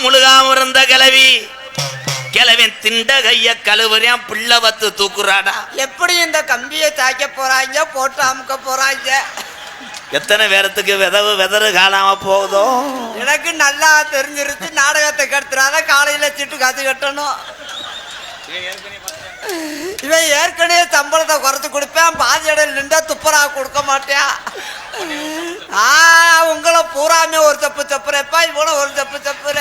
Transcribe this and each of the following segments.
மாசம் முழுகாம இருந்த கிளவி கிளவன் திண்ட கைய கழுவுறியான் பிள்ளை வத்து தூக்குறாடா. எப்படி இந்த கம்பியை தாய்க்க போறாங்க போட்டு அமுக்க போறாங்க? எத்தனை பேரத்துக்கு விதவு விதறு காணாம போகுதோ? எனக்கு நல்லா தெரிஞ்சிருச்சு நாடகத்தை கட்டுறாத காலையில சிட்டு காத்து கட்டணும். இவன் ஏற்கனவே சம்பளத்தை குறைச்சு கொடுப்பேன். பாதி இடையில நின்றா துப்புரா கொடுக்க மாட்டேன் ஆ உங்களை பூராமே ஒரு தப்பு தப்புறப்பா இவனை ஒரு தப்பு தப்புற.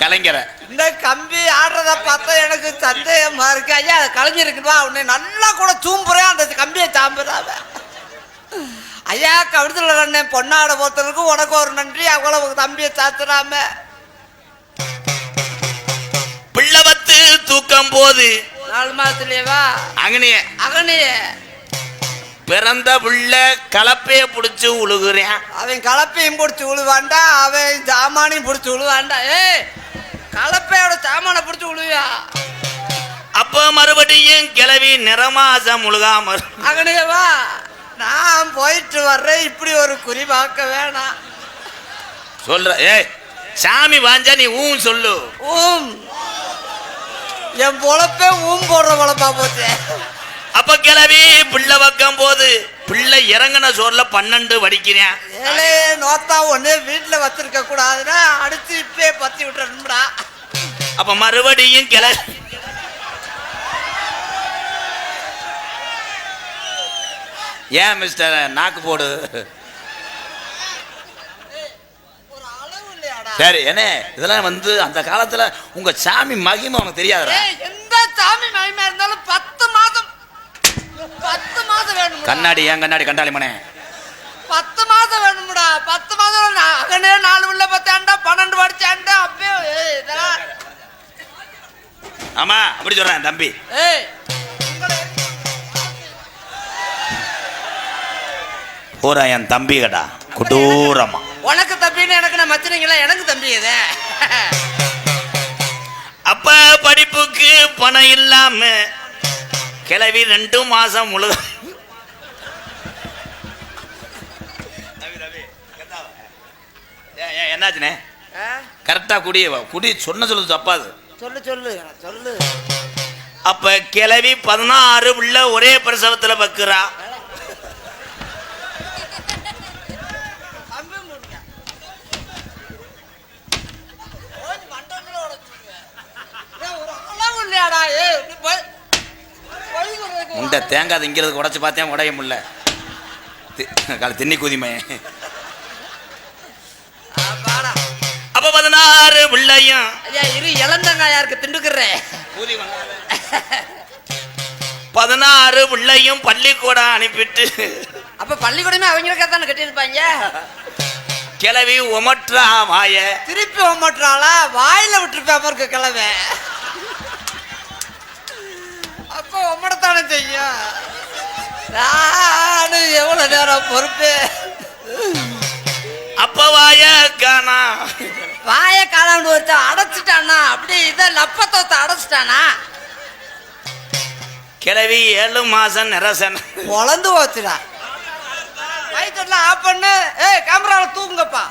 கலைஞரை. இந்த கம்பி ஆடுறத பார்த்தா எனக்கு சந்தேகமா இருக்கு. ஐயா கலைஞருக்குவா உன்னை நல்லா கூட தூம்புறேன். அந்த கம்பியை தாம்புறாவ ஐயா கவிதத்தில் கண்ணன் பொன்னாட போத்தலுக்கு உனக்கு ஒரு நன்றி. அவ்வளவு தம்பியை சாத்துறாம. பிள்ளை வத்து தூக்கம் போது. நாலு மாசத்துலயேவா அங்கனைய அகனியே. பிறந்த புள்ள கலப்பைய புடிச்சு உழுகுறேன் அவன் கலப்பையும் பிடிச்சி விழுவாண்டா அவன் சாமானையும் பிடிச்சி விழுவாண்டா ஏய் கலப்பையோட சாமானை பிடிச்சி விழுவியா அப்ப மறுபடியும் கிளவி நிறமாசம் முழுகாம அகனியவா நான் போயிட்டு வர்றேன் இப்படி ஒரு குறி பார்க்க வேணாம். சொல்ற ஏய் சாமி வாஞ்சா நீ ஊன் சொல்லு. ஊம். என் பொழப்பே ஊம் போடுற பொழப்பா போச்சு. அப்ப கிளவி பிள்ளை வைக்கும் போது பிள்ளை இறங்கின சோர்ல பன்னெண்டு வடிக்கிறேன். ஏழே நோத்தா ஒண்ணு வீட்டுல வச்சிருக்க கூடாதுன்னா அடிச்சு இப்பே பத்தி விட்டுறணும்டா அப்ப மறுபடியும் கிளவி. ஏன் மிஸ்டர் நாக்கு போடு. சரி என்ன இதெல்லாம் வந்து அந்த காலத்துல உங்க சாமி மகிமை உனக்கு தெரியாதுடா. எந்த சாமி மகிமை இருந்தாலும் பத்து மாதம் பத்து மாதம் வேணும் கண்ணாடி ஏன் கண்ணாடி கண்டாளி மனே? பத்து மாதம் வேணும்டா. பத்து மாதம் அகனே நாலு உள்ள பத்தாண்டா பன்னெண்டு படிச்சாண்டா அப்பயே இதெல்லாம். ஆமா அப்படி சொல்றேன் தம்பி. ஏய். பூரா என் தம்பி கடா கொடூரமா. உனக்கு தம்பின்னு எனக்கு நான் மச்சினீங்களா? எனக்கு தம்பி இது அப்ப படிப்புக்கு பணம் இல்லாம கிளவி ரெண்டு மாசம் முழுக என்னாச்சுனே? கரெக்டா குடி குடி சொன்ன சொல்லுது தப்பாது சொல்லு சொல்லு சொல்லு. அப்ப கிளவி பதினாறு உள்ள ஒரே பிரசவத்துல பக்குறா கம்பி மூடுங்க. ஓடி மண்டபத்துல உடைச்சிருவேன். ஏய், ஒரு அளவு இல்லையாடா ஏய் நீ போய் போய் உண்டை தேங்காய் திங்கிறதுக்கு உடைச்சு பார்த்தேன் உடைய முடியல. கால குதிமை. பாடா. அப்ப பதினாறு பிள்ளையும். இரு இளந்தங்காயா இருக்கு திண்டுக்குறேன் பதினாறு பிள்ளையும் பள்ளிக்கூடம் அனுப்பிட்டு. அப்ப பள்ளிக்கூடமே அவங்களுக்கா தானே கட்டியிருப்பாங்க? கிளவி உமற்றா மாய திருப்பி ஓமட்டுறாளா வாயில விட்டுருப்பேன் இருக்க கிழமை அப்போ உம்மடத்தானே செய்யும்? நானு எவ்வளவு நேரம் பொறுப்பு? அப்ப வாய காணா. வாய காலாண்டு ஒருத்த அடைச்சிட்டானா? அப்படி இதை லப்பத்தோத்த அடைச்சிட்டானா? கிளவி ஏழு மாசம் நிரசன். பொழந்து போச்சுடா. வயிற்றுலாம் ஆஃப் பண்ணு. ஏய் கேமரால தூங்குங்கப்பா.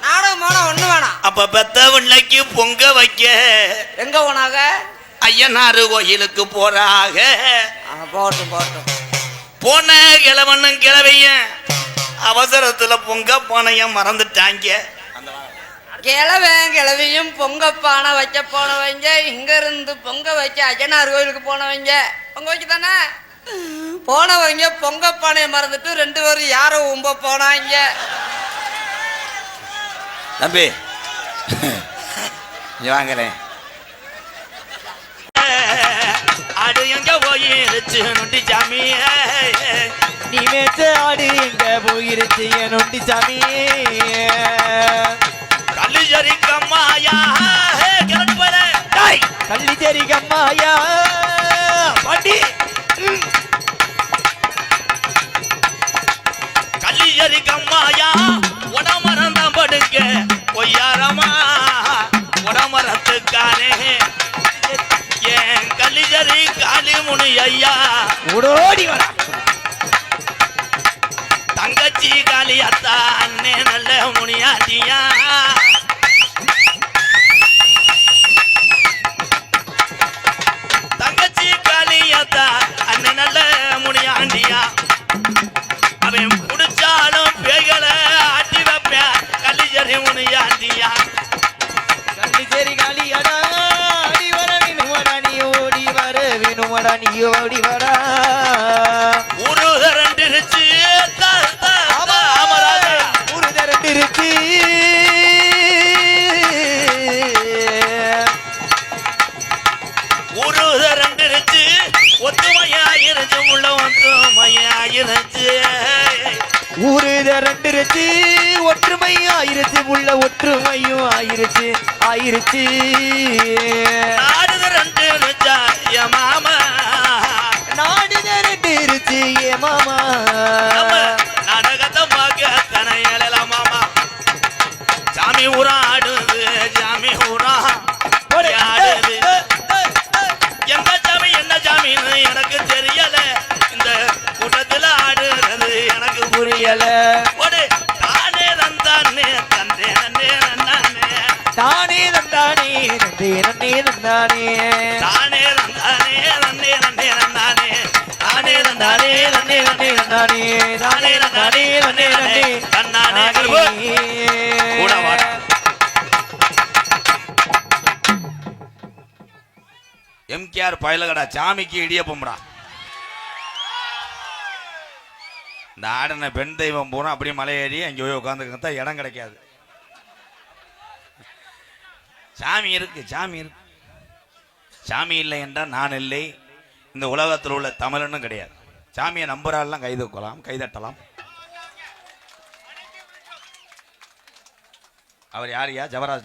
நாடகம் வேணாம் ஒண்ணு வேணாம். அப்ப பெத்த பிள்ளைக்கு பொங்க வைக்க. எங்க போனாங்க? ஐயனாறு கோயிலுக்கு போறாக. ஆ, போகட்டும் போகட்டும் போன கிழவனும் கிழவையும் அவசரத்துல பொங்க போனைய மறந்துட்டாங்க கிழவன் கிழவியும் பொங்க பானை வைக்க போனவங்க இங்க இருந்து பொங்க வைக்க அய்யனார் கோயிலுக்கு போனவங்க. பொங்க வைக்க தானே? போனவங்க பொங்க பானையை மறந்துட்டு ரெண்டு பேரும் யாரோ உம்ப போனாங்க. தம்பி இங்க போயிருச்சு நொண்டி சாமி நீ மேச்ச ஆடு எங்க போயிருச்சு நொண்டி சாமி கல்லு சரி கம்மாயா கிளம்பி போற டாய் கள்ளிச்சேரி கம்மாயா. பாண்டி கல்லியரி கம்மாயா உடமரந்தான் படுக்க. காளிமுனி ஐயா. ஓடோடி வரா தங்கச்சி காளி அத்தா அண்ணே நல்ல முனியாண்டியா வேணுமடா நீ ஓடி வாடா. ஒரு ரெண்டிருச்சு ஆமா ஆமாடா ஒரு திரண்டு இருக்கு ஒரு ரெண்டிருச்சு ஒத்துமையாயிருச்சு உள்ள ஒத்துமையாயிருச்சு ஊரு திரண்டு இருக்கு ஒற்றுமை ஆயிருச்சு உள்ள ஒற்றுமையும் ஆயிருச்சு ஆயிருச்சு. ஆடுது ரெண்டு இருச்சா என் மாமா ஏ மாமா. நாடகத்தை பார்க்க கனையல மாமா. சாமி ஊரா ஆடுது சாமி ஊரா. ஆடுது. எந்த சாமி என்ன சாமின்னு எனக்கு தெரியல. இந்த கூட்டத்துல ஆடுறது எனக்கு புரியல. ஒரு தானே தந்தானே தந்தே நன்னே நன்னானே தானே தந்தானே நந்தே நன்னே தானே தந்தானே நன்னே நன்னே தானே தந்தானே நன்னே நன்னே தந்தானே தானே தந்தானே நன்னே நன்னே தன்னானே கருப்பு. கூட வாடா. எம்கேஆர் பயலகடா சாமிக்கு இடியப்பம்டா இந்த ஆடின பெண் தெய்வம் பூரா அப்படியே மலையேறி அங்கே போய் உட்காந்துக்கிட்டா இடம் கிடைக்காது. சாமி இருக்கு சாமி இருக்கு. சாமி இல்லை என்றால் நான் இல்லை. இந்த உலகத்தில் உள்ள தமிழனும் கிடையாது. சாமியை நம்புறாலாம் கை தூக்கலாம் கைதட்டலாம் அவர் யாரையா ஜவராஜ்